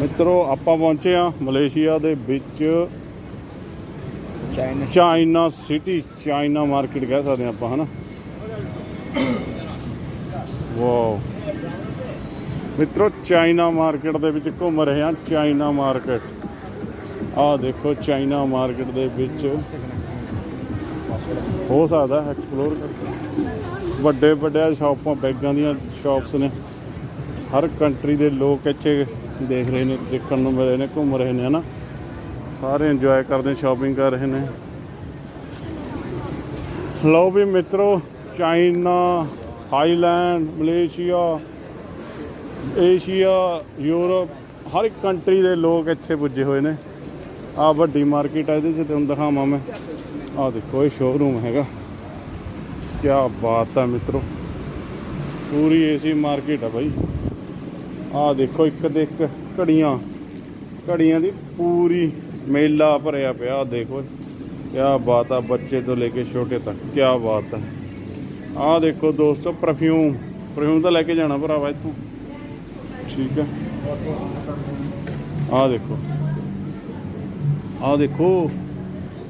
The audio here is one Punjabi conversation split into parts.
ਮਿੱਤਰੋ ਆਪਾਂ ਪਹੁੰਚੇ ਆ ਮਲੇਸ਼ੀਆ ਦੇ ਵਿੱਚ। China China city China market ਕਹਿ ਸਕਦੇ ਹਾਂ ਆਪਾਂ ਹਨਾ? ਵਾਓ ਮਿੱਤਰੋ ਚਾਈਨਾ ਮਾਰਕੀਟ ਦੇ ਵਿੱਚ ਘੁੰਮ ਰਹੇ ਹਾਂ ਚਾਈਨਾ ਮਾਰਕੀਟ ਆਹ ਦੇਖੋ ਚਾਈਨਾ ਮਾਰਕੀਟ ਦੇ ਵਿੱਚ। ਹੋ ਸਕਦਾ ਐਕਸਪਲੋਰ ਵੱਡੇ ਵੱਡੇ ਸ਼ਾਪਾਂ ਬੈਗਾਂ ਦੀਆਂ ਸ਼ਾਪਸ ਨੇ। ਹਰ ਕੰਟਰੀ ਦੇ ਲੋਕ ਇੱਥੇ ਦੇਖ ਰਹੇ ਨੇ, ਦੇਖਣ ਨੂੰ ਮਿਲ ਰਹੇ ਨੇ, ਘੁੰਮ ਰਹੇ ਨੇ, ਹਨਾ? ਸਾਰੇ ਇੰਜੋਏ ਕਰਦੇ ਸ਼ਾਪਿੰਗ ਕਰ ਰਹੇ ਨੇ। ਲਓ ਵੀ ਮਿੱਤਰੋ, China, Thailand, Malaysia, Asia, Europe, ਹਰ ਇੱਕ ਕੰਟਰੀ ਦੇ ਲੋਕ ਇੱਥੇ ਪੁੱਜੇ ਹੋਏ ਨੇ। ਆ ਵੱਡੀ ਮਾਰਕੀਟ ਹੈ ਇਹਦੇ 'ਚ ਤੁਹਾਨੂੰ ਦਿਖਾਵਾਂ ਮੈਂ। ਆ ਦੇਖੋ, ਇਹ ਸ਼ੋਰੂਮ ਹੈਗਾ। ਕੀ ਬਾਤ ਹੈ ਮਿੱਤਰੋ। ਪੂਰੀ ਏਸੀ ਮਾਰਕੀਟ ਹੈ ਬਾਈ। ਆ ਦੇਖੋ ਇੱਕ ਦੇ ਇੱਕ ਘੜੀਆਂ ਘੜੀਆਂ ਦੀ ਪੂਰੀ ਮੇਲਾ ਭਰਿਆ ਪਿਆ ਦੇਖੋ। ਕੀ ਬਾਤ ਆ, ਬੱਚੇ ਤੋਂ ਲੈ ਕੇ ਛੋਟੇ ਤੱਕ ਕੀ ਬਾਤ ਹੈ ਆਹ ਦੇਖੋ ਦੋਸਤੋ ਪਰਫਿਊਮ ਪਰਫਿਊਮ ਤਾਂ ਲੈ ਕੇ ਜਾਣਾ ਭਰਾਵਾ ਇੱਥੋਂ। ਠੀਕ ਹੈ ਆਹ ਦੇਖੋ। ਆਹ ਦੇਖੋ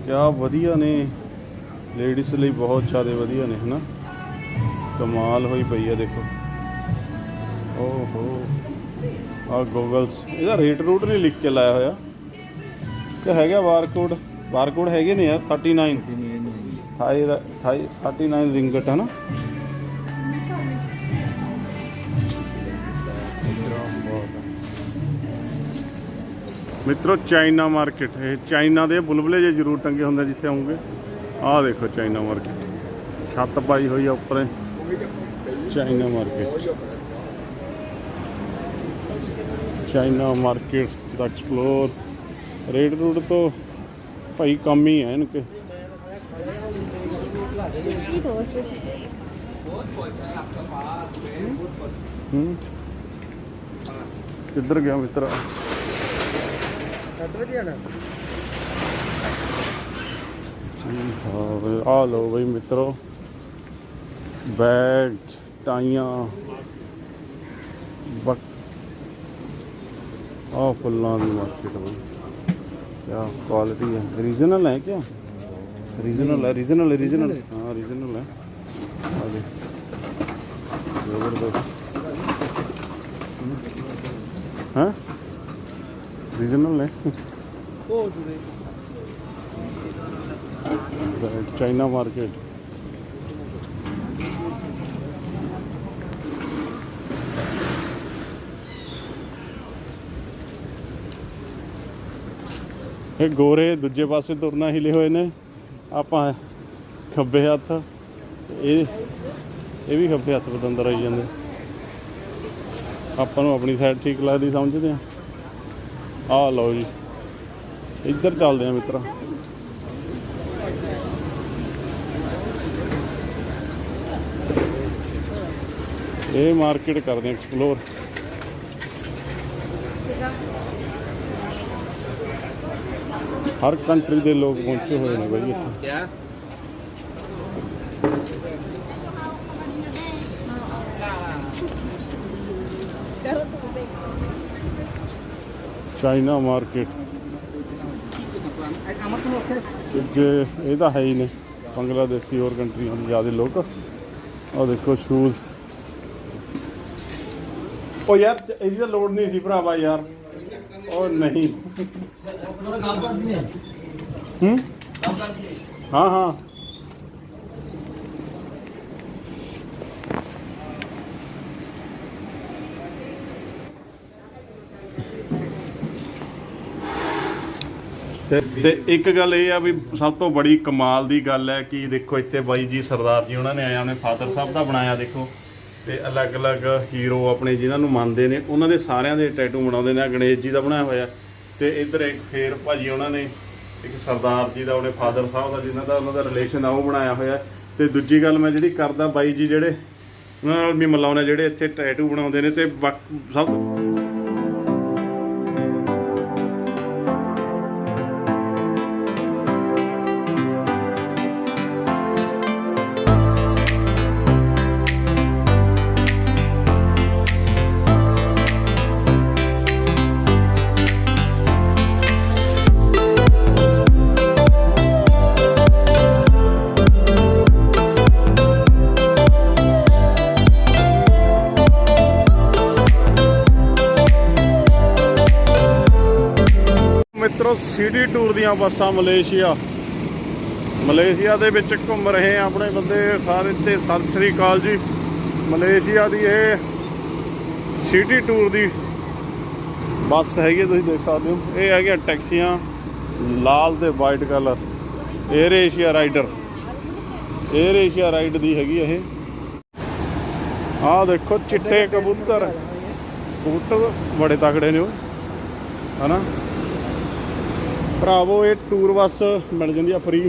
ਕੀ ਵਧੀਆ ਨੇ। ਲੇਡੀਜ਼ ਲਈ ਬਹੁਤ ਜ਼ਿਆਦਾ ਵਧੀਆ ਨੇ, ਹਨਾ। ਕਮਾਲ ਹੋਈ ਪਈ ਆ, ਦੇਖੋ। ਓਹੋ। ਆ ਗੋਗਲਸ ਇਹਦਾ ਰੇਟ ਰੂਟ ਨਹੀਂ ਲਿਖ ਕੇ ਲਾਇਆ ਹੋਇਆ। ਕਿ ਹੈਗਾ ਬਾਰਕੋਡ ਬਾਰਕੋਡ ਹੈਗੇ ਨੇ ਯਾਰ 39 ਥਾਈ ਥਾਈ 39 ਰਿੰਗਟ ਹੈ ਨਾ? ਮਿੱਤਰੋ, ਚਾਈਨਾ ਮਾਰਕੀਟ ਇਹ ਚਾਈਨਾ ਦੇ ਬੁਲਬੁਲੇ ਜੇ ਜ਼ਰੂਰ ਟੰਗੇ ਹੁੰਦੇ ਜਿੱਥੇ ਆਉਂਗੇ। ਆਹ ਦੇਖੋ ਚਾਈਨਾ ਮਾਰਕੀਟ ਛੱਤ ਪਾਈ ਹੋਈ ਆ ਉੱਪਰ। ਚਾਈਨਾ ਮਾਰਕੀਟ ਚਾਈਨਾ ਮਾਰਕੀਟ ਦਾ ਐਕਸਪਲੋਰ ਰੇਟ ਰੂਟ ਤੋਂ ਭਾਈ ਕੰਮ ਹੀ ਹੈ ਇਨਕੇ। ਹੂੰ। ਕਿੱਧਰ ਗਿਆ ਮਿੱਤਰਾ? ਆ ਲਓ ਬਈ ਮਿੱਤਰੋ। ਬੈਗ ਟਾਈਆਂ। ਬਕ ਆ ਫੁੱਲਾਂ ਦੀ ਮਾਰਕੀਟ ਬਈ। ਕਿਆ ਕੁਆਲਿਟੀ ਹੈ ਰੀਜਨਲ ਹੈ ਕਿਆ? ਰੀਜਨਲ ਹੈ ਰੀਜਨਲ ਰੀਜਨਲ ਹਾਂ ਰੀਜਨਲ ਹੈ। ਆ ਦੇ ਜ਼ਬਰਦਸਤ। ਹਾਂ? ਰੀਜਨਲ ਹੈ। ਚਾਈਨਾ ਮਾਰਕੀਟ ਇਹ ਗੋਰੇ ਦੂਜੇ ਪਾਸੇ ਤੁਰਨਾ ਹਿਲੇ ਹੋਏ ਨੇ। ਆਪਾਂ ਖੱਬੇ ਹੱਥ, ਇਹ ਇਹ ਵੀ ਖੱਬੇ ਹੱਥ ਬਦੰਦਰ ਆਈ ਜਾਂਦੇ। ਆਪਾਂ ਨੂੰ ਆਪਣੀ ਸਾਈਡ ਠੀਕ ਲੱਗਦੀ, ਸਮਝਦੇ ਆ ਆਹ ਲਓ ਜੀ, ਇੱਧਰ ਚੱਲਦੇ ਆ ਮਿੱਤਰਾ। ਇਹ ਮਾਰਕੀਟ ਕਰਦੇ ਐਕਸਪਲੋਰ ਹਰ ਕੰਟਰੀ ਦੇ ਲੋਕ ਪਹੁੰਚੇ ਹੋਏ ਨੇ ਬਾਈ ਇੱਥੇ। ਚਾਈਨਾ ਮਾਰਕੀਟ ਜੇ ਇਹ ਤਾਂ ਹੈ ਹੀ ਨੇ ਬੰਗਲਾਦੇਸ਼ੀ ਹੋਰ ਕੰਟਰੀਆਂ ਦੇ ਜ਼ਿਆਦਾ ਲੋਕ। ਉਹ ਦੇਖੋ ਸ਼ੂਜ਼ ਉਹ ਯਾਰ, ਇਹਦੀ ਤਾਂ ਲੋੜ ਨਹੀਂ ਸੀ ਭਰਾਵਾ ਯਾਰ। ਉਹ ਨਹੀਂ ਹੂੰ ਹਾਂ ਹਾਂ ਤੇ ਤੇ ਇੱਕ ਗੱਲ ਇਹ ਆ ਵੀ ਸਭ ਤੋਂ ਬੜੀ ਕਮਾਲ ਦੀ ਗੱਲ ਹੈ ਕਿ ਦੇਖੋ ਇੱਥੇ ਬਾਈ ਜੀ ਸਰਦਾਰ ਜੀ ਉਹਨਾਂ ਨੇ ਆਇਆ ਉਹਨੇ ਫਾਦਰ ਸਾਹਿਬ ਦਾ ਬਣਾਇਆ ਦੇਖੋ ਤੇ ਅਲੱਗ-ਅਲੱਗ ਹੀਰੋ ਆਪਣੇ ਜਿਨ੍ਹਾਂ ਨੂੰ ਮੰਨਦੇ ਨੇ, ਉਹਨਾਂ ਦੇ ਸਾਰਿਆਂ ਦੇ ਟੈਟੂ ਬਣਾਉਂਦੇ ਨੇ, ਆਹ ਗਣੇਸ਼ ਜੀ ਦਾ ਬਣਾਇਆ ਹੋਇਆ। ਤੇ ਇੱਧਰ ਇੱਕ ਫੇਰ ਭਾਜੀ ਉਹਨਾਂ ਨੇ, ਇੱਕ ਸਰਦਾਰ ਜੀ ਦਾ, ਉਹਨੇ ਫਾਦਰ ਸਾਹਿਬ ਦਾ, ਜਿਨ੍ਹਾਂ ਦਾ ਉਹਨਾਂ ਦਾ ਰਿਲੇਸ਼ਨ ਆ, ਉਹ ਬਣਾਇਆ ਹੋਇਆ। ਤੇ ਦੂਜੀ ਗੱਲ ਮੈਂ ਜਿਹੜੀ ਕਰਦਾ ਬਾਈ ਜੀ ਜਿਹੜੇ, ਉਹਨਾਂ ਨਾਲ ਵੀ ਮਿਲਾਉਣੇ ਜਿਹੜੇ ਇੱਥੇ ਟੈਟੂ ਬਣਾਉਂਦੇ ਨੇ, ਤੇ ਬਾਕ- ਸਭ ਸਿਟੀ ਟੂਰ ਦੀਆਂ ਬੱਸਾਂ ਮਲੇਸ਼ੀਆ। ਮਲੇਸ਼ੀਆ ਦੇ ਵਿੱਚ ਘੁੰਮ ਰਹੇ ਆ ਆਪਣੇ ਬੰਦੇ ਸਾਰੇ ਤੇ ਸਤਿ ਸ੍ਰੀ ਅਕਾਲ ਜੀ। ਮਲੇਸ਼ੀਆ ਦੀ ਇਹ ਸਿਟੀ ਟੂਰ ਦੀ ਬੱਸ ਹੈਗੀ ਤੁਸੀਂ ਦੇਖ ਸਕਦੇ ਹੋ। ਇਹ ਹੈਗੀਆਂ ਟੈਕਸੀਆਂ, ਲਾਲ ਤੇ white colour. Air Asia rider air Asia ride ਦੀ ਹੈਗੀ ਇਹ। ਆਹ ਦੇਖੋ, ਚਿੱਟੇ ਕਬੂਤਰ। ਕਬੂਤਰ ਬੜੇ ਤਕੜੇ ਨੇ ਉਹ। ਹਨਾ? ਭਰਾਵੋ, ਇਹ ਟੂਰ ਬੱਸ ਮਿਲ ਜਾਂਦੀ ਆ ਫ੍ਰੀ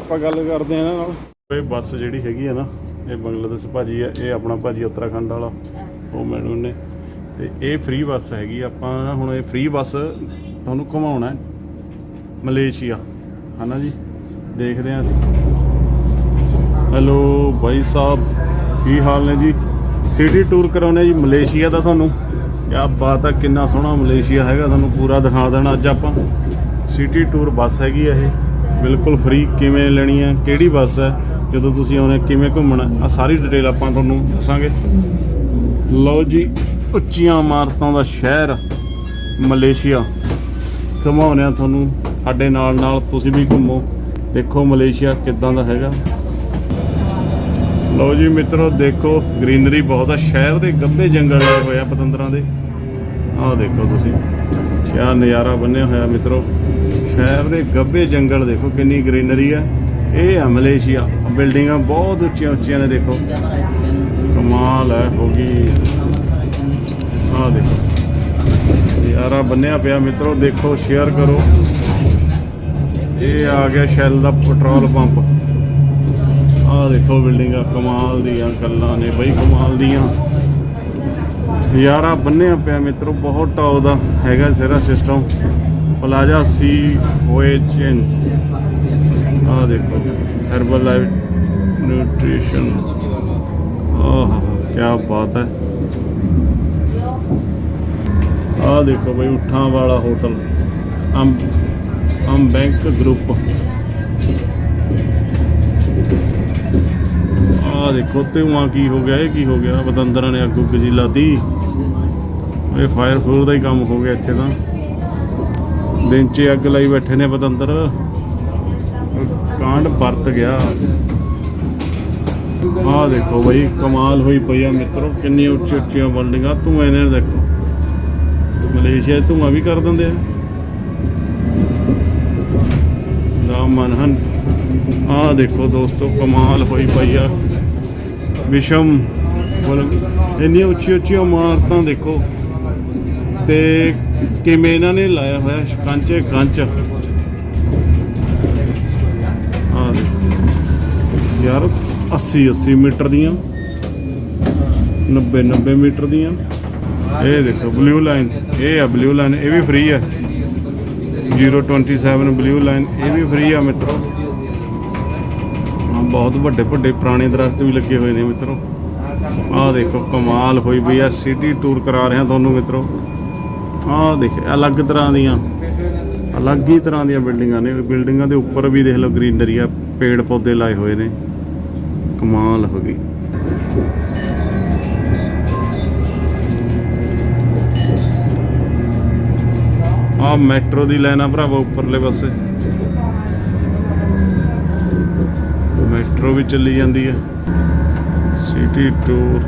ਆਪਾਂ ਗੱਲ ਕਰਦੇ ਆ ਇਹਨਾਂ ਨਾਲ। ਇਹ ਬੱਸ ਜਿਹੜੀ ਹੈਗੀ ਆ ਨਾ, ਇਹ ਬੰਗਲਾਦੇਸ਼ ਭਾਜੀ ਆ, ਇਹ ਆਪਣਾ ਭਾਜੀ ਉੱਤਰਾਖੰਡ ਵਾਲਾ, ਉਹ ਮੈਨੂੰ ਨੇ। ਤੇ ਇਹ ਫ੍ਰੀ ਬੱਸ ਹੈਗੀ, ਆਪਾਂ ਨਾ ਹੁਣ ਇਹ ਫ੍ਰੀ ਬੱਸ ਤੁਹਾਨੂੰ ਘੁਮਾਉਣਾ ਹੈ, ਮਲੇਸ਼ੀਆ। ਹਨਾ ਜੀ? ਦੇਖਦੇ ਆ ਹੈਲੋ ਭਾਈ ਸਾਹਿਬ, ਕੀ ਹਾਲ ਨੇ ਜੀ? ਸਿਟੀ ਟੂਰ ਕਰਾਉਣੇ ਜੀ, ਮਲੇਸ਼ੀਆ ਦਾ ਤੁਹਾਨੂੰ। ਕਿਆ ਬਾਤ ਆ, ਕਿੰਨਾ ਸੋਹਣਾ ਮਲੇਸ਼ੀਆ ਹੈਗਾ, ਤੁਹਾਨੂੰ ਪੂਰਾ ਦਿਖਾ ਦੇਣਾ ਅੱਜ ਆਪਾਂ। ਸਿਟੀ ਟੂਰ ਬੱਸ ਹੈਗੀ ਆ ਇਹ। ਬਿਲਕੁਲ ਫ੍ਰੀ ਕਿਵੇਂ ਲੈਣੀ ਆ, ਕਿਹੜੀ ਬੱਸ ਹੈ ਜਦੋਂ ਤੁਸੀਂ ਆਉਣੇ, ਕਿਵੇਂ ਘੁੰਮਣਾ ਆ ਸਾਰੀ ਡਿਟੇਲ ਆਪਾਂ ਤੁਹਾਨੂੰ ਦੱਸਾਂਗੇ। ਲਓ ਜੀ, ਉੱਚੀਆਂ ਇਮਾਰਤਾਂ ਦਾ ਸ਼ਹਿਰ, ਮਲੇਸ਼ੀਆ। ਘੁਮਾਉਂਦੇ ਆ ਤੁਹਾਨੂੰ, ਸਾਡੇ ਨਾਲ ਨਾਲ ਤੁਸੀਂ ਵੀ ਘੁੰਮੋ। ਦੇਖੋ ਮਲੇਸ਼ੀਆ ਕਿੱਦਾਂ ਦਾ ਹੈਗਾ। ਲਓ ਜੀ, ਮਿੱਤਰੋ, ਦੇਖੋ ਗ੍ਰੀਨਰੀ ਬਹੁਤ ਆ। ਸ਼ਹਿਰ ਦੇ ਗੱਭੇ ਜੰਗਲ ਆਏ ਹੋਏ ਆ ਪਤੰਦਰਾਂ ਦੇ। ਆਹ ਦੇਖੋ ਤੁਸੀਂ, ਕਿਆ ਨਜ਼ਾਰਾ ਬੰਨਿਆ ਹੋਇਆ, ਮਿੱਤਰੋ। ਸ਼ਹਿਰ ਦੇ ਗੱਭੇ ਜੰਗਲ ਦੇਖੋ ਕਿੰਨੀ ਗ੍ਰੀਨਰੀ ਹੈ ਇਹ ਆ ਮਲੇਸ਼ੀਆ। ਬਿਲਡਿੰਗਾਂ ਬਹੁਤ ਉੱਚੀਆਂ ਉੱਚੀਆਂ ਨੇ ਦੇਖੋ। ਕਮਾਲ ਹੈ ਹੋ ਗਈ। ਆਹ ਦੇਖੋ। ਨਜ਼ਾਰਾ ਬੰਨਿਆ ਪਿਆ। ਮਿੱਤਰੋ, ਦੇਖੋ ਸ਼ੇਅਰ ਕਰੋ। ਇਹ ਆ ਗਿਆ ਸ਼ੈਲ ਦਾ ਪੈਟਰੋਲ ਪੰਪ ਆਹ ਦੇਖੋ ਬਿਲਡਿੰਗਾਂ, ਕਮਾਲ ਦੀਆਂ ਗੱਲਾਂ ਨੇ ਬਈ, ਕਮਾਲ ਦੀਆਂ। ਯਾਰਾ ਬੰਨਿਆ ਪਿਆ ਮਿੱਤਰੋ, ਬਹੁਤ ਟੌਪ ਦਾ ਹੈਗਾ ਸਾਰਾ ਸਿਸਟਮ ਪਲਾਜ਼ਾ ਸੀ ਹੋਏ ਚਿੰਨ ਆਹ ਦੇਖੋ ਹਰਬਲ ਲਾਈਫ ਨਿਊਟ੍ਰੀਸ਼ਨ ਆਹ ਕੀ ਬਾਤ ਹੈ ਆਹ ਦੇਖੋ ਬਈ ਉਠਾਂ ਵਾਲਾ hotel Am AmBank group ਆ ਦੇਖੋ ਧੂਆਂ ਕੀ ਹੋ ਗਿਆ ਇਹ ਕੀ ਹੋ ਗਿਆ ਬਤੰਦਰਾਂ ਨੇ ਅੱਗ ਉੱਗ ਦੀ ਇਹ ਫਾਇਰ ਫੂਰ ਦਾ ਹੀ ਕੰਮ ਹੋ ਗਿਆ ਇੱਥੇ ਤਾਂ ਦਿਨ 'ਚ ਅੱਗ ਲਾਈ ਬੈਠੇ ਨੇ ਬਤੰਦਰ ਕਾਂਡ ਵਰਤ ਗਿਆ। ਆਹ ਦੇਖੋ ਬਈ, ਕਮਾਲ ਹੋਈ ਪਈ ਆ ਮਿੱਤਰੋ, ਕਿੰਨੀਆਂ ਉੱਚੀ ਉੱਚੀਆਂ ਬਿਲਡਿੰਗਾਂ ਧੂਏ ਨੇ ਦੇਖੋ। ਮਲੇਸ਼ੀਆ 'ਚ ਧੂਆਂ ਵੀ ਕਰ ਦਿੰਦੇ ਆ। ਦਾ ਮਨਹਨ ਆਹ ਦੇਖੋ ਦੋਸਤੋ, ਕਮਾਲ ਹੋਈ ਪਈ ਆ। ਵਿਸ਼ਮ ਇੰਨੀ ਇੰਨੀਆਂ ਉੱਚੀ ਉੱਚੀਆਂ ਇਮਾਰਤਾਂ ਦੇਖੋ। ਤੇ ਕਿਵੇਂ ਇਹਨਾਂ ਨੇ ਲਾਇਆ ਹੋਇਆ ਕੰਚੇ, ਕੰਚ। ਆਹ ਦੇਖੋ। ਯਾਰ 80 80 ਮੀਟਰ ਦੀਆਂ। 90 90 ਮੀਟਰ ਦੀਆਂ। ਇਹ ਦੇਖੋ ਬਲੂ ਲਾਈਨ ਇਹ ਆ ਬਲੂ ਲਾਈਨ ਇਹ ਵੀ ਫ੍ਰੀ ਹੈ 027 ਬਲੂ ਲਾਈਨ ਇਹ ਵੀ ਫ੍ਰੀ ਆ ਮਿੱਤਰੋ। ਹਾਂ ਬਹੁਤ ਵੱਡੇ ਵੱਡੇ ਪੁਰਾਣੇ ਦਰਖਤ ਵੀ ਲੱਗੇ ਹੋਏ ਨੇ ਮਿੱਤਰੋ। ਆਹ ਦੇਖੋ, ਕਮਾਲ ਹੋਈ ਵੀ ਆ। ਸਿਟੀ ਟੂਰ ਕਰਾ ਰਹੇ ਹਾਂ ਤੁਹਾਨੂੰ ਮਿੱਤਰੋ। ਆਹ ਦੇਖ ਅਲੱਗ ਤਰ੍ਹਾਂ ਦੀਆਂ, ਅਲੱਗ ਹੀ ਤਰ੍ਹਾਂ ਦੀਆਂ ਬਿਲਡਿੰਗਾਂ ਨੇ। ਬਿਲਡਿੰਗਾਂ ਦੇ ਉੱਪਰ ਵੀ ਦੇਖ ਲਓ ਗ੍ਰੀਨਰੀ ਆ, ਪੇੜ ਪੌਦੇ ਲਾਏ ਹੋਏ ਨੇ। ਕਮਾਲ ਹੋ ਗਈ। ਆ ਮੈਟਰੋ ਦੀ ਲਾਈਨ ਆ ਭਰਾਵਾ ਉੱਪਰਲੇ ਪਾਸੇ। ਮੈਟਰੋ ਵੀ ਚੱਲੀ ਜਾਂਦੀ ਹੈ city tour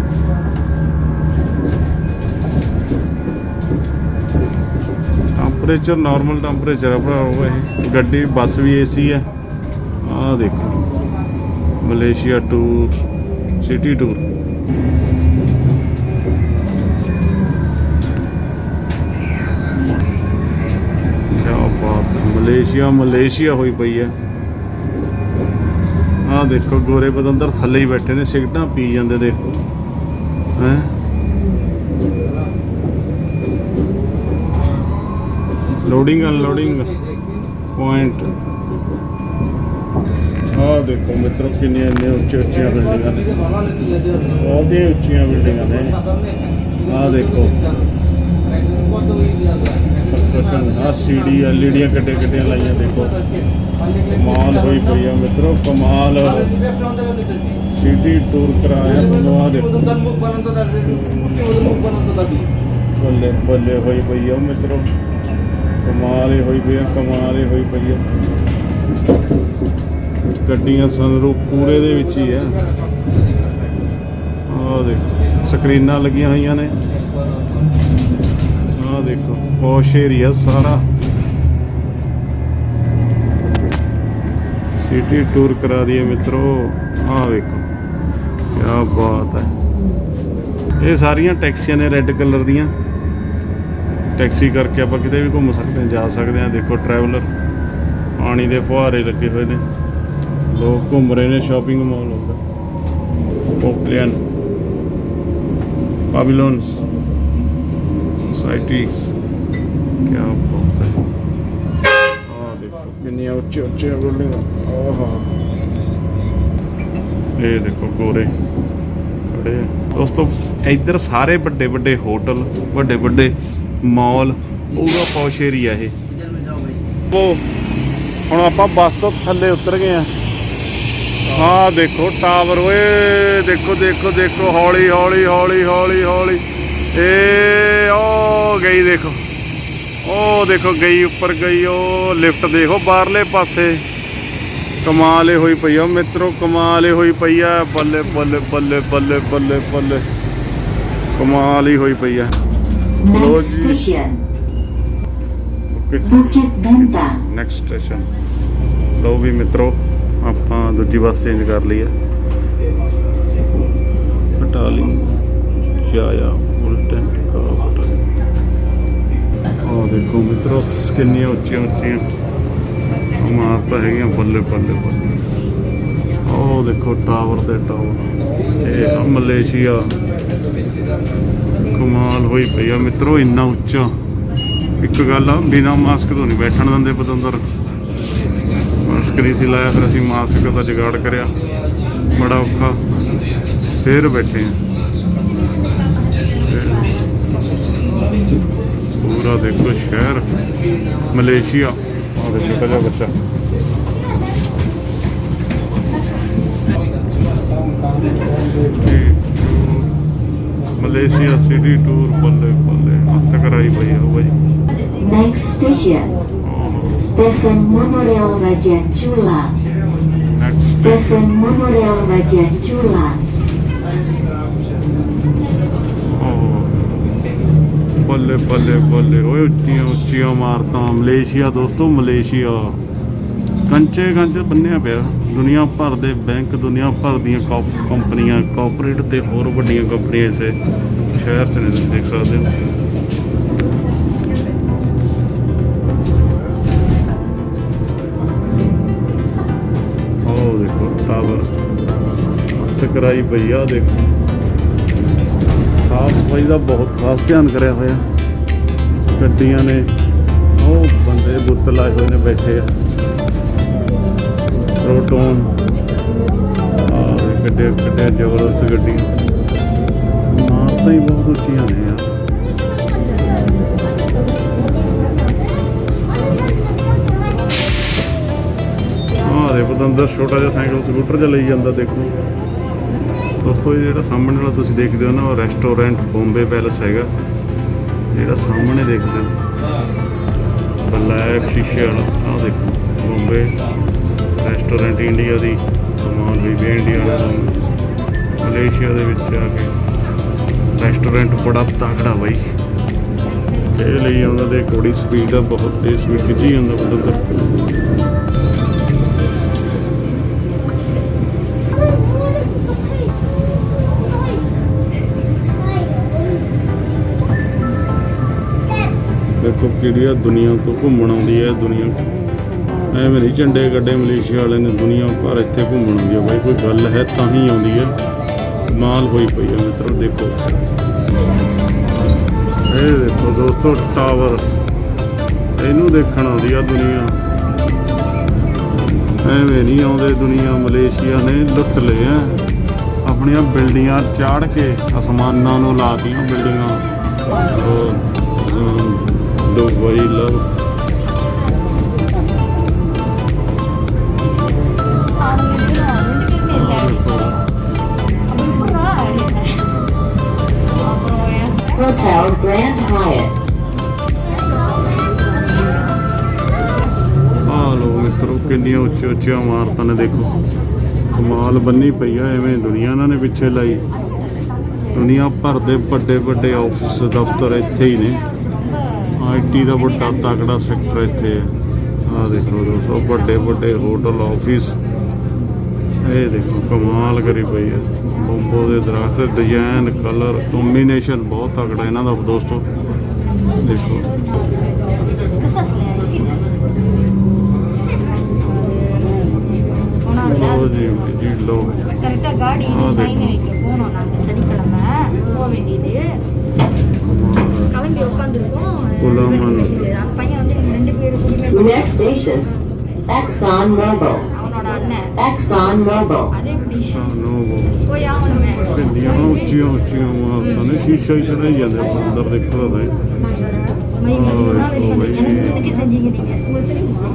temperature normal temperature ਆ ਭਰਾਵਾ ਇਹ। ਗੱਡੀ, ਬੱਸ ਵੀ ਏਸੀ ਹੈ ਆਹ ਦੇਖੋ। Malaysia tour city tour Malaysia Malaysia ਹੋਈ ਪਈ ਹੈ ਆਹ ਦੇਖੋ, ਗੋਰੇ ਬਦੰਦਰ ਥੱਲੇ ਹੀ ਬੈਠੇ ਨੇ ਸਿਗਟਾਂ ਪੀ ਜਾਂਦੇ ਦੇਖੋ। ਹੈ? ਲੋਡਿੰਗ ਅਨਲੋਡਿੰਗ ਪੁਆਇੰਟ ਆਹ ਦੇਖੋ ਮਿੱਤਰੋ ਕਿੰਨੀਆਂ ਇੰਨੇ ਉੱਚੇ ਉੱਚੀਆਂ ਬਿਲਡਿੰਗਾਂ ਨੇ। ਬਹੁਤ ਹੀ ਉੱਚੀਆਂ ਬਿਲਡਿੰਗਾਂ ਨੇ। ਆਹ ਦੇਖੋ। ਕੰਸਟਰਕਸ਼ਨ ਆ ਸੀਡੀ ਐਲਈਡੀਆਂ ਕੱਡੇ ਕੱਡਿਆਂ ਲਾਈਆਂ, ਦੇਖੋ। ਕਮਾਲ ਹੋਈ ਪਈ ਆ ਮਿੱਤਰੋ, ਕਮਾਲ। ਸਿਟੀ ਟੂਰ ਕਰਾਇਆ ਤੁਹਾਨੂੰ ਆ ਦੇਖੋ। ਬੱਲੇ ਬੱਲੇ ਹੋਈ ਪਈ ਆ ਮਿੱਤਰੋ। ਕਮਾਲ ਹੀ ਹੋਈ ਪਈ ਆ ਕਮਾਲ ਹੀ ਹੋਈ ਪਈ ਆ ਗੱਡੀਆਂ ਸਨਰੂਪ ਪੂਰੇ ਦੇ ਵਿੱਚ ਹੀ ਆ। ਆਹ ਦੇਖੋ, ਸਕਰੀਨਾਂ ਲੱਗੀਆਂ ਹੋਈਆਂ ਨੇ। ਆਹ ਦੇਖੋ ਪੌਸ਼ ਏਰੀਆ ਸਾਰਾ। ਸਿਟੀ ਟੂਰ ਕਰਾ ਦਈਏ ਮਿੱਤਰੋ। ਆਹ ਵੇਖੋ ਕੀ ਬਾਤ ਹੈ ਇਹ ਸਾਰੀਆਂ ਟੈਕਸੀਆਂ ਨੇ ਰੈੱਡ ਕਲਰ ਦੀਆਂ। ਟੈਕਸੀ ਕਰਕੇ ਆਪਾਂ ਕਿਤੇ ਵੀ ਘੁੰਮ ਸਕਦੇ ਹਾਂ, ਜਾ ਸਕਦੇ ਹਾਂ। ਦੇਖੋ ਟਰੈਵਲਰ ਪਾਣੀ ਦੇ ਫੁਹਾਰੇ ਲੱਗੇ ਹੋਏ ਨੇ। ਲੋਕ ਘੁੰਮ ਰਹੇ ਨੇ ਸ਼ਾਪਿੰਗ ਮਾਲ ਹੁੰਦਾ ਪੋਪਲੀਅਨ ਪਾਬਿਲੋਨਸ ਸੋਸਾਇਟੀਜ਼ ਕੀ ਬਾਤ ਹੈ। ਆਹ ਦੇਖੋ ਕਿੰਨੀਆਂ ਉੱਚੀ ਉੱਚੀਆਂ ਬਿਲਡਿੰਗਾਂ। ਆਹਾ। ਇਹ ਦੇਖੋ ਗੋਰੇ ਖੜੇ ਦੋਸਤੋ, ਇੱਧਰ ਸਾਰੇ ਵੱਡੇ ਵੱਡੇ ਹੋਟਲ, ਵੱਡੇ ਵੱਡੇ ਮਾਲ, ਪੂਰਾ ਪੌਸ਼ ਏਰੀਆ ਇਹ। ਉਹ ਹੁਣ ਆਪਾਂ ਬੱਸ ਤੋਂ ਥੱਲੇ ਉਤਰ ਗਏ ਆ ਹਾਂ ਦੇਖੋ ਟਾਵਰ ਓਏ, ਦੇਖੋ ਦੇਖੋ ਦੇਖੋ, ਹੌਲੀ ਹੌਲੀ ਹੌਲੀ ਹੌਲੀ ਹੌਲੀ। ਏ ਉਹ ਗਈ ਦੇਖੋ। ਓ ਦੇਖੋ ਗਈ ਉੱਪਰ ਗਈ ਉਹ ਲਿਫਟ ਦੇਖੋ ਬਾਹਰਲੇ ਪਾਸੇ। ਕਮਾਲੇ ਹੋਈ ਪਈ ਆ ਮਿੱਤਰੋ, ਕਮਾਲੇ ਹੋਈ ਪਈ ਆ। ਬੱਲੇ ਬੱਲੇ ਬੱਲੇ ਬੱਲੇ ਬੱਲੇ ਬੱਲੇ। ਕਮਾਲ ਹੀ ਹੋਈ ਪਈ ਆ। Hello, Next ਜੀ। station, Bukit Bintang. Next station ਲਓ ਵੀ ਮਿੱਤਰੋ ਆਪਾਂ ਦੂਜੀ ਬੱਸ ਚੇਂਜ ਕਰ ਲਈ ਹੈ। ਹਟਾ ਲਈ। ਯਾ ਯਾ ਉਲਟਨ ਕਾਫਟ ਆਹ ਦੇਖੋ ਮਿੱਤਰੋ ਕਿੰਨੀਆਂ ਉੱਚੀਆਂ ਉੱਚੀਆਂ ਇਮਾਰਤਾਂ ਹੈਗੀਆਂ ਬੱਲੇ ਬੱਲੇ ਬੱਲੇ। ਉਹ ਦੇਖੋ ਟਾਵਰ ਤੇ ਟਾਵਰ। ਇਹ ਆ ਮਲੇਸ਼ੀਆ। ਕਮਾਲ ਹੋਈ ਪਈ ਆ ਮਿੱਤਰੋ, ਇੰਨਾ ਉੱਚਾ। ਇੱਕ ਗੱਲ ਆ, ਬਿਨਾ ਮਾਸਕ ਤੋਂ ਨਹੀਂ ਬੈਠਣ ਦਿੰਦੇ ਪਤੰਦਰ। ਮਾਸਕ ਨਹੀਂ ਸੀ ਲਾਇਆ, ਫਿਰ ਅਸੀਂ ਮਾਸਕ ਦਾ ਜੁਗਾੜ ਕਰਿਆ। ਬੜਾ ਔਖਾ। ਫੇਰ ਬੈਠੇ ਆ। ਪੂਰਾ ਦੇਖੋ ਸ਼ਹਿਰ, ਮਲੇਸ਼ੀਆ। ਆ ਦੇਖੋ ਛੋਟਾ ਜਿਹਾ ਬੱਚਾ। ਮਲੇਸ਼ੀਆ ਸਿਟੀ ਟੂਰ ਬੱਲੇ ਬੱਲੇ ਹੱਥ ਕਰਾਈ ਪਈ ਆ ਉਹ ਬਾਈ Next station, Stesen Monorail Raja Chula. Next Stesen Monorail Raja Chula. ਬੱਲੇ ਬੱਲੇ ਬੱਲੇ ਓਏ ਉੱਚੀਆਂ ਉੱਚੀਆਂ ਇਮਾਰਤਾਂ ਮਲੇਸ਼ੀਆ ਦੋਸਤੋ ਮਲੇਸ਼ੀਆ ਕੰਚੇ ਕੰਚ ਬੰਨਿਆ ਪਿਆ। ਦੁਨੀਆ ਭਰ ਦੇ ਬੈਂਕ, ਦੁਨੀਆ ਭਰ ਦੀਆਂ ਕੌਪ- ਕੰਪਨੀਆਂ ਕਾਰਪੋਰੇਟ ਤੇ ਹੋਰ ਵੱਡੀਆਂ ਕੰਪਨੀਆਂ ਇਸੇ ਸ਼ਹਿਰ 'ਚ ਨੇ, ਤੁਸੀਂ ਦੇਖ ਸਕਦੇ ਹੋ। ਉਹ ਦੇਖੋ ਟਾਵਰ ਟਕਰਾਈ ਪਈ ਆ ਦੇਖੋ। ਸਾਫ਼ ਸਫ਼ਾਈ ਦਾ ਬਹੁਤ ਖਾਸ ਧਿਆਨ ਕਰਿਆ ਹੋਇਆ। ਗੱਡੀਆਂ ਨੇ, ਉਹ ਬੰਦੇ ਬੁੱਤ ਲਾਏ ਹੋਏ ਨੇ ਬੈਠੇ ਆ। ਪ੍ਰੋਟੋਨ ਆ ਕੱਢਿਆ ਗੱਡੇ ਜ਼ਬਰਦਸਤ ਗੱਡੀਆਂ। ਮਾਰਤਾਂ ਹੀ ਬਹੁਤ ਉੱਚੀਆਂ ਨੇ ਯਾਰ। ਆਹ ਦੇ ਪਤੰਦਰ ਛੋਟਾ ਜਿਹਾ ਸਾਈਕਲ ਸਕੂਟਰ ਜਿਹਾ ਲਈ ਜਾਂਦਾ, ਦੇਖੋ। ਦੋਸਤੋ, ਇਹ ਜਿਹੜਾ ਸਾਹਮਣੇ ਵਾਲਾ ਤੁਸੀਂ ਦੇਖਦੇ ਹੋ ਨਾ, ਉਹ ਰੈਸਟੋਰੈਂਟ ਬੰਬੇ ਪੈਲਸ ਹੈਗਾ। ਜਿਹੜਾ ਸਾਹਮਣੇ ਦੇਖਦੇ ਹੋ। ਬਲੈਕ ਸ਼ੀਸ਼ੇ ਵਾਲਾ, ਆਹ ਦੇਖੋ ਬੰਬੇ ਰੈਸਟੋਰੈਂਟ ਇੰਡੀਆ ਦੀ ਕਮਾਲ ਵੀ ਇੰਡੀਆ ਮਲੇਸ਼ੀਆ ਦੇ ਵਿੱਚ ਆ ਕੇ ਰੈਸਟੋਰੈਂਟ ਬੜਾ ਤਗੜਾ ਬਾਈ। ਇਹ ਲਈ ਆਉਂਦਾ ਤੇ ਕੋੜੀ ਸਪੀਡ ਆ, ਬਹੁਤ ਤੇਜ਼ ਸਪੀਡ ਖਿੱਚੀ ਜਾਂਦਾ ਬੰਦਾ ਦੇਖੋ ਕਿਹੜੀ ਆ ਦੁਨੀਆ ਤੋਂ ਘੁੰਮਣ ਆਉਂਦੀ ਹੈ, ਦੁਨੀਆ ਐਵੇਂ ਨਹੀਂ, ਝੰਡੇ ਗੱਡੇ ਮਲੇਸ਼ੀਆ ਵਾਲੇ ਨੇ ਦੁਨੀਆ ਭਰ ਇੱਥੇ ਘੁੰਮਣ ਆਉਂਦੀ ਆ ਬਾਈ, ਕੋਈ ਗੱਲ ਹੈ ਤਾਂ ਹੀ ਆਉਂਦੀ ਹੈ ਕਮਾਲ ਹੋਈ ਪਈ ਆ ਮਿੱਤਰੋ, ਦੇਖੋ। ਇਹ ਦੇਖੋ ਦੋਸਤੋ, ਟਾਵਰ। ਇਹਨੂੰ ਦੇਖਣ ਆਉਂਦੀ ਆ ਦੁਨੀਆ। ਐਵੇਂ ਨਹੀਂ ਆਉਂਦੇ ਦੁਨੀਆ, ਮਲੇਸ਼ੀਆ ਨੇ ਲੁੱਟ ਲਏ ਆ। ਆਪਣੀਆਂ ਬਿਲਡਿੰਗਾਂ ਚਾੜ ਕੇ ਅਸਮਾਨਾਂ ਨੂੰ ਲਾਤੀਆਂ ਬਿਲਡਿੰਗਾਂ। ਦੁਬਈ ਲਵ Hotel Grand Hyatt. ਆ ਲੋ ਉੱਚੀ ਇਮਾਰਤਾਂ ਨੇ ਦੇਖੋ। ਕਮਾਲ ਬੰਨੀ ਪਈ ਆ, ਐਵੇਂ ਦੁਨੀਆ ਇਹਨਾਂ ਨੇ ਪਿੱਛੇ ਲਾਈ। ਦੁਨੀਆ ਭਰ ਦੇ ਵੱਡੇ ਵੱਡੇ ਆਫਿਸ ਦਫ਼ਤਰ ਇੱਥੇ ਹੀ ਨੇ। ਆਈਟੀ ਦਾ ਵੱਡਾ ਤਕੜਾ ਸੈਕਟਰ ਇੱਥੇ ਹੈ। ਆ ਦੇਖੋ ਦੋਸਤੋ, ਵੱਡੇ ਵੱਡੇ ਹੋਟਲ ਆਫਿਸ ਇਹ ਦੇਖੋ, ਕਮਾਲ ਕਰੀ ਪਈ ਆ। ਬੰਬੋ ਦੇ ਦਰਖਤ ਡਿਜ਼ਾਈਨ ਕਲਰ ਕੰਬੀਨੇਸ਼ਨ ਬਹੁਤ ਤਕੜਾ ਇਹਨਾਂ ਦਾ ਦੋਸਤੋ ਦੇਖੋ ਲੋ ਜੀ ਜੀ ਲੋ கரெக்டா காடி ஆ, அது. சைன் வைக்க போனோம் நாங்க சனிக்கிழமை போக வேண்டியது கிளம்பி உட்காந்துருக்கோம் குலாமன். அந்த பையன் வந்து எங்க ரெண்டு பேரும் குடிமே Next station, Exxon Mobil. அவனோட அண்ணன் Exxon Mobil. அதே எப்படி ਸਾਨੂੰ போய் ஆகணுமே ਕਿੰਨੀਆਂ ਉੱਚੀਆਂ ਉੱਚੀਆਂ ਇਮਾਰਤਾਂ ਨੇ ਸ਼ੀਸ਼ਾ ਹੀ ਚੜਾਈ ਜਾਂਦੇ ਆਪਾਂ ਅੰਦਰ ਦੇਖੋ ਤਾਂ மை, நீங்க ஓ, முன்னாடி ஓ, வந்து எனக்கு ஓ. வீட்டுக்கே செஞ்சீங்க நீங்க உங்களுக்கு தெரியுமா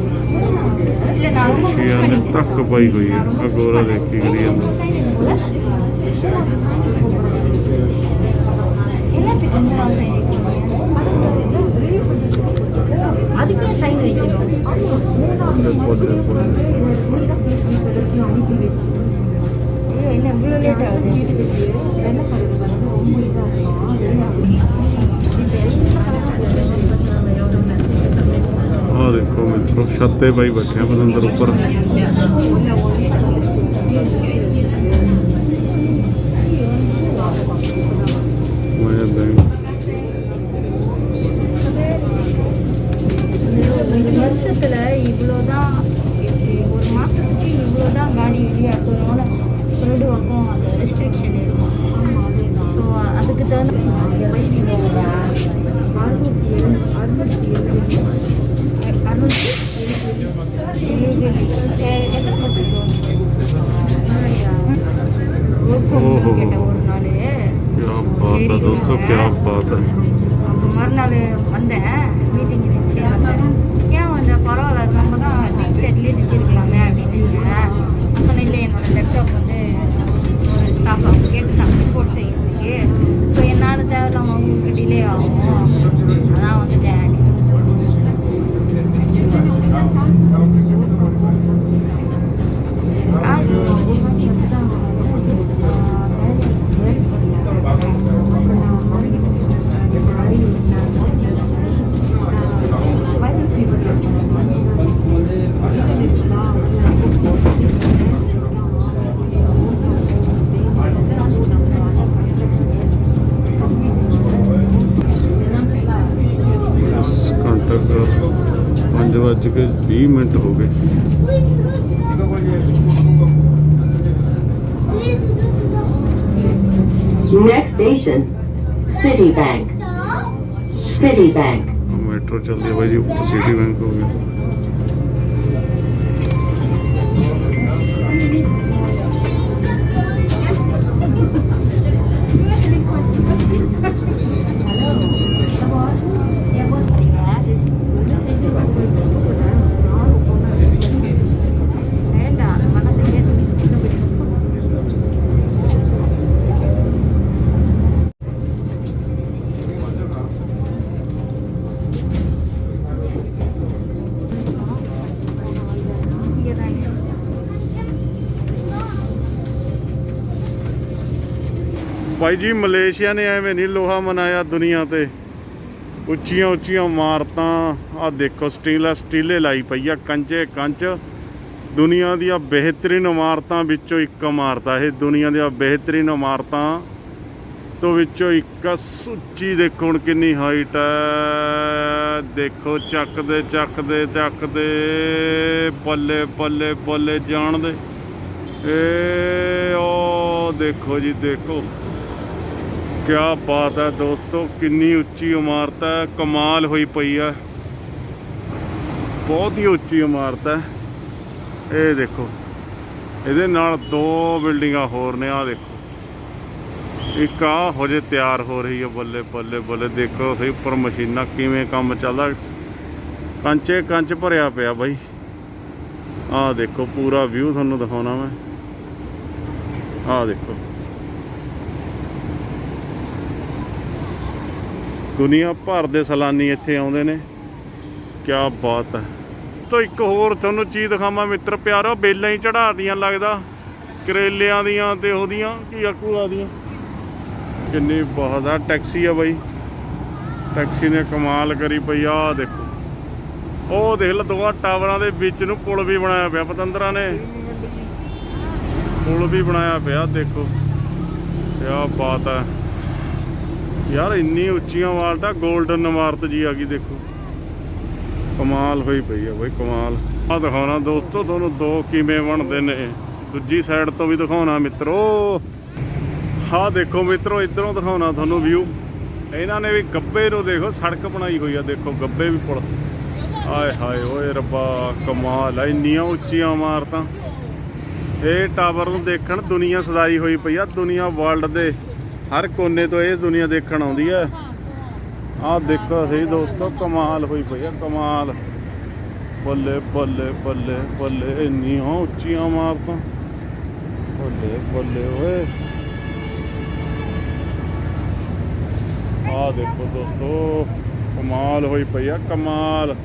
இல்ல நான் ரொம்ப மிஸ் ਸ਼ੀਸ਼ਾ ਨੇ பண்ணிட்டேன் ਤੱਕ ਪਾਈ ਹੋਈ ਹੈ ਅਗੋਰਾ ਦੇਖੀ ਗਈ ਜਾਂਦਾ என்னத்துக்கு மூணாவது சைன் வைக்கணும் அதுக்கு ஏன் சைன் வைக்கணும் ਦੇਖੋ ਦੇਖੋ ஐயோ என்ன இவ்வளோ லேட் ஆகுது ਆਹ ਦੇਖੋ ਮਿੱਤਰੋ ਛੱਤ ਤੇ ਬਾਈ ਬੈਠੇ ਆ ਬਲੰਦਰ ਉੱਪਰ ਮੈਂ ਬੈਂਕ ஒரு வருஷத்துல இவ்வளோதான் ਕੀ ਬਾਤ ਹੈ அப்போ மறுநாள் வந்தேன் 20 ਮਿੰਟ ਹੋ ਗਏ next station Citibank Citibank metro चल रही है भाई जी सिटी बैंक हो गया ਭਾਈ ਜੀ, ਮਲੇਸ਼ੀਆ ਨੇ ਐਵੇਂ ਨਹੀਂ ਲੋਹਾ ਮਨਾਇਆ ਦੁਨੀਆ ਤੇ। ਉੱਚੀਆਂ ਉੱਚੀਆਂ ਇਮਾਰਤਾਂ ਆ ਦੇਖੋ ਸਟੀਲ ਸਟੀਲੇ ਲਾਈ ਪਈ ਆ, ਕੰਚੇ ਕੰਚ। ਦੁਨੀਆ ਦੀਆਂ ਬਿਹਤਰੀਨ ਇਮਾਰਤਾਂ ਵਿੱਚੋਂ ਇੱਕ ਇਮਾਰਤ ਆ ਇਹ। ਦੁਨੀਆ ਦੀਆਂ ਬਿਹਤਰੀਨ ਇਮਾਰਤਾਂ ਤੋਂ ਵਿੱਚੋਂ ਇੱਕ ਸੁੱਚੀ ਦੇਖੋ ਹੁਣ ਕਿੰਨੀ ਹਾਈਟ ਹੈ ਦੇਖੋ, ਚੱਕਦੇ ਚੱਕਦੇ ਚੱਕਦੇ। ਪੱਲੇ ਪੱਲੇ ਪੱਲੇ ਜਾਣਦੇ ਏ ਓ ਦੇਖੋ ਜੀ, ਦੇਖੋ। ਕਿਆ ਬਾਤ ਹੈ ਦੋਸਤੋ, ਕਿੰਨੀ ਉੱਚੀ ਇਮਾਰਤ ਹੈ, ਕਮਾਲ ਹੋਈ ਪਈ ਹੈ। ਬਹੁਤ ਹੀ ਉੱਚੀ ਇਮਾਰਤ ਹੈ। ਇਹ ਦੇਖੋ, ਇਹਦੇ ਨਾਲ ਦੋ ਬਿਲਡਿੰਗਾਂ ਹੋਰ ਨੇ ਆ ਦੇਖੋ। ਇੱਕ ਆ ਹੋ ਜੇ ਤਿਆਰ ਹੋ ਰਹੀ ਹੈ, ਬੱਲੇ ਬੱਲੇ ਬੱਲੇ। ਦੇਖੋ ਸਹੀ ਉੱਪਰ ਮਸ਼ੀਨਾਂ ਕਿਵੇਂ ਕੰਮ ਚੱਲਦਾ। ਕੰਚੇ ਕੰਚ ਭਰਿਆ ਪਿਆ ਬਾਈ। ਆਹ ਦੇਖੋ, ਪੂਰਾ ਵਿਊ ਤੁਹਾਨੂੰ ਦਿਖਾਉਣਾ ਮੈਂ। ਆਹ ਦੇਖੋ। ਦੁਨੀਆ ਭਰ ਦੇ ਸੈਲਾਨੀ ਇੱਥੇ ਆਉਂਦੇ ਨੇ। ਕਿਆ ਬਾਤ ਹੈ। ਦੋਸਤੋ ਇੱਕ ਹੋਰ ਤੁਹਾਨੂੰ ਚੀਜ਼ ਦਿਖਾਵਾਂ ਮਿੱਤਰ ਪਿਆਰੋ, ਬੇਲਾਂ ਹੀ ਚੜਾਤੀਆਂ ਲੱਗਦਾ। ਕਰੇਲਿਆਂ ਦੀਆਂ ਤੇ ਉਹਦੀਆਂ, ਕੀ ਆਕੂਆ ਦੀਆਂ। ਕਿੰਨੀ ਬਹੁਤ ਆ ਟੈਕਸੀ ਆ ਬਾਈ। ਟੈਕਸੀ ਨੇ ਕਮਾਲ ਕਰੀ ਪਈ ਆ ਆਹ ਦੇਖੋ। ਉਹ ਦੇਖ ਲ, ਦੋਵਾਂ ਟਾਵਰਾਂ ਦੇ ਵਿੱਚ ਨੂੰ ਪੁਲ ਵੀ ਬਣਾਇਆ ਪਿਆ, ਪਤੰਦਰਾਂ ਨੇ। ਪੁਲ ਵੀ ਬਣਾਇਆ ਪਿਆ, ਦੇਖੋ। ਕਿਆ ਬਾਤ ਹੈ। ਯਾਰ ਇੰਨੀ ਉੱਚੀਆਂ ਵਾਲਟਾਂ 골ਡਨ ਇਮਾਰਤ ਜੀ ਆ ਗਈ ਦੇਖੋ। ਕਮਾਲ ਹੋਈ ਪਈ ਆ ਬਈ, ਕਮਾਲ। ਆ ਦਿਖਾਉਣਾ ਦੋਸਤੋ, ਤੁਹਾਨੂੰ ਦੋ ਕਿਵੇਂ ਬਣਦੇ ਨੇ ਦੂਜੀ ਸਾਈਡ ਤੋਂ ਵੀ ਦਿਖਾਉਣਾ ਮਿੱਤਰੋ। ਹਾਂ ਦੇਖੋ ਮਿੱਤਰੋ, ਇਧਰੋਂ ਦਿਖਾਉਣਾ ਤੁਹਾਨੂੰ ਵਿਊ ਇਹਨਾਂ ਨੇ ਵੀ ਗੱਬੇ ਨੂੰ ਦੇਖੋ, ਸੜਕ ਬਣਾਈ ਹੋਈ ਆ ਦੇਖੋ, ਗੱਬੇ ਵੀ ਪੁਲ। ਆਏ ਹਾਏ ਓਏ ਰੱਬਾ, ਕਮਾਲ ਆ, ਇੰਨੀਆਂ ਉੱਚੀਆਂ ਇਮਾਰਤਾਂ। ਇਹ ਟਾਵਰ ਨੂੰ ਦੇਖਣ ਦੁਨੀਆ ਸਦਾਈ ਹੋਈ ਪਈ ਆ, ਦੁਨੀਆ ਵਰਲਡ ਦੇ। ਹਰ ਕੋਨੇ ਤੋਂ ਇਹ ਦੁਨੀਆ ਦੇਖਣ ਆਉਂਦੀ ਹੈ। ਆਹ ਦੇਖੋ ਸਹੀ ਦੋਸਤੋ, ਕਮਾਲ ਹੋਈ ਪਈ ਆ ਕਮਾਲ। ਬੱਲੇ ਬੱਲੇ ਬੱਲੇ ਬੱਲੇ, ਇੰਨੀਆਂ ਉੱਚੀਆਂ ਮਾਰਤਾਂ ਬੱਲੇ ਬੱਲੇ, ਓਏ। ਆਹ ਦੇਖੋ ਦੋਸਤੋ, ਕਮਾਲ ਹੋਈ ਪਈ ਆ ਕਮਾਲ।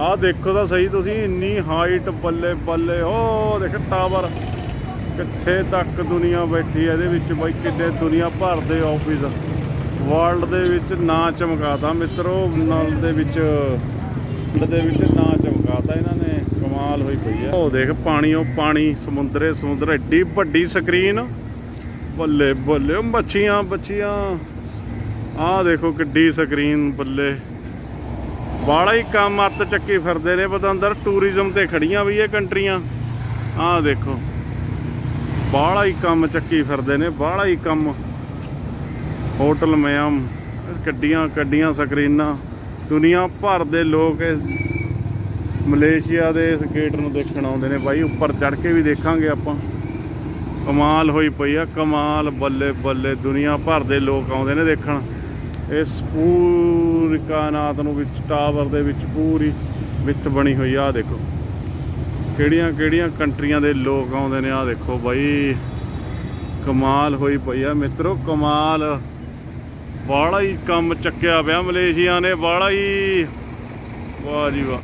ਆਹ ਦੇਖੋ ਤਾਂ ਸਹੀ ਤੁਸੀਂ, ਇੰਨੀ ਹਾਈਟ ਬੱਲੇ ਬੱਲੇ, ਓ, ਦੇਖ ਟਾਵਰ ਕਿੱਥੇ ਤੱਕ ਦੁਨੀਆ ਬੈਠੀ ਹੈ? ਇਹਦੇ ਵਿੱਚ ਬਾਈ ਕਿੱਡੇ ਦੁਨੀਆ ਭਰ ਦੇ ਆਫਿਸ ਵਰਲਡ ਦੇ ਵਿੱਚ ਨਾ ਚਮਕਾਤਾ। ਮਿੱਤਰੋ, ਨਲ ਦੇ ਵਿੱਚ ਵਰਲਡ ਦੇ ਵਿੱਚ ਨਾਂ ਚਮਕਾਤਾ। ਇਹਨਾਂ ਨੇ ਕਮਾਲ ਹੋਈ ਪਈ ਹੈ ਉਹ ਦੇਖ ਪਾਣੀ ਉਹ ਪਾਣੀ, ਸਮੁੰਦਰੇ ਸਮੁੰਦਰ ਐਡੀ ਵੱਡੀ ਸਕਰੀਨ ਬੱਲੇ ਬੱਲੇ ਉਹ ਮੱਛੀਆਂ। ਬੱਚੀਆਂ ਆਹ ਦੇਖੋ ਕਿੱਡੀ ਸਕਰੀਨ ਬੱਲੇ। ਬਾਲਾ ਹੀ ਕੰਮ, ਅੱਤ ਚੱਕੀ ਫਿਰਦੇ ਨੇ। ਪਤਾ ਅੰਦਰ ਟੂਰਿਜ਼ਮ ਤੇ ਖੜੀਆਂ ਵੀ ਇਹ ਕੰਟਰੀਆਂ। ਆਹ ਦੇਖੋ। ਬਾਹਲਾ ਹੀ ਕੰਮ ਚੱਕੀ ਫਿਰਦੇ ਨੇ, ਬਾਹਲਾ ਹੀ ਕੰਮ। ਹੋਟਲ ਮਿਆਮ ਕੱਡੀਆਂ ਕੱਡੀਆਂ ਸਕਰੀਨਾਂ। ਦੁਨੀਆ ਭਰ ਦੇ ਲੋਕ ਇਸ ਮਲੇਸ਼ੀਆ ਦੇ ਇਸ ਗੇਟ ਨੂੰ ਦੇਖਣ ਆਉਂਦੇ ਨੇ। ਬਾਈ, ਉੱਪਰ ਚੜ ਕੇ ਵੀ ਦੇਖਾਂਗੇ ਆਪਾਂ। ਕਮਾਲ ਹੋਈ ਪਈ ਆ, ਕਮਾਲ, ਬੱਲੇ ਬੱਲੇ। ਦੁਨੀਆ ਭਰ ਦੇ ਲੋਕ ਆਉਂਦੇ ਨੇ ਦੇਖਣ। ਇਸ ਪੂਰੀ ਕਾਇਨਾਤ ਨੂੰ ਵਿੱਚ, ਟਾਵਰ ਦੇ ਵਿੱਚ ਪੂਰੀ ਵਿੱਚ ਬਣੀ ਹੋਈ ਆ, ਆਹ ਦੇਖੋ। ਕਿਹੜੀਆਂ ਕਿਹੜੀਆਂ ਕੰਟਰੀਆਂ ਦੇ ਲੋਕ ਆਉਂਦੇ ਨੇ? ਆ ਦੇਖੋ ਬਾਈ, ਕਮਾਲ ਹੋਈ ਪਈ ਆ ਮਿੱਤਰੋ, ਕਮਾਲ। ਬਾਹਲਾ ਹੀ ਕੰਮ ਚੱਕਿਆ ਪਿਆ ਮਲੇਸ਼ੀਆ ਨੇ ਬਾਹਲਾ ਹੀ। ਵਾਹ ਜੀ ਵਾਹ।